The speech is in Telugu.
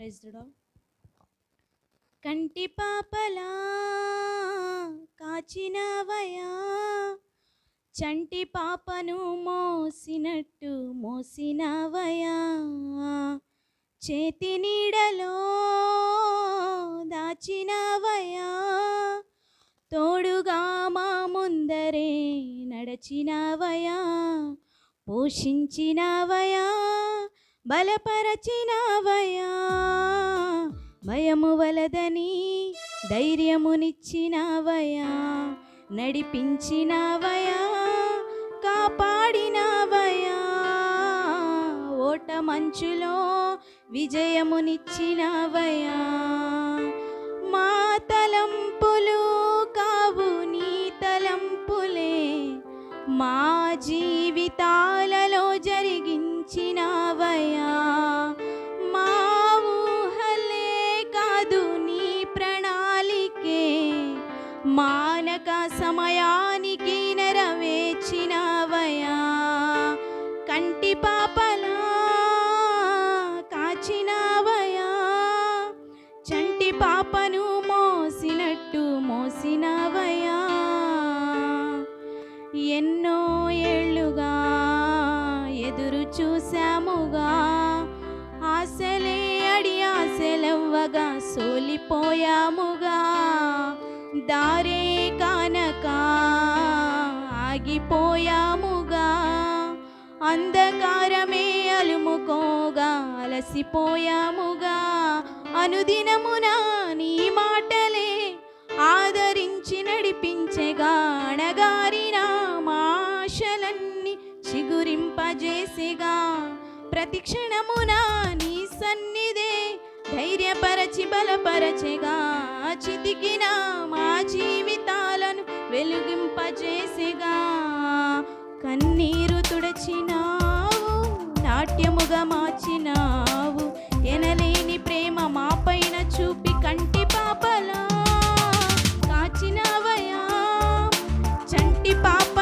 ప్రైజ్డా కంటి పాపలా కాచినవయా చంటి పాపను మోసినట్టు మోసినవయా చేతి నీడలో దాచినవయా తోడుగా మా ముందరే నడచినవయా పోషించినవయా బలపరచినవయా భయము వలదని ధైర్యమునిచ్చినవయా నడిపించినవయా కాపాడినవయా ఓట మంచులో విజయమునిచ్చినవయా మానక సమయానికి నెరవేర్చినవయా కంటి పాపలా కాచినవయా చంటి పాపను మోసినట్టు మోసినవయా ఎన్నో ఏళ్ళుగా ఎదురు చూశాముగా. ఆశలే అడి ఆశలవ్వగా సోలిపోయాముగా. దారే కానక ఆగిపోయాముగా అంధకారమే అలుముకోగా అలసిపోయాముగా అనుదినమున నీ మాటలే ఆదరించి నడిపించగా అణగారిన మాషలన్నీ చిగురింపజేసిగా. ప్రతిక్షణమున నీ సన్నిధే ధైర్యపరచి బలపరచెగా చితికిన మా వెలుగింపజేసిగా. కన్నీరు తుడచినావు నాట్యముగా మార్చినావు. ఎనలేని ప్రేమ మాపైన చూపి కంటి పాపలా కాచినవయా చంటి పాప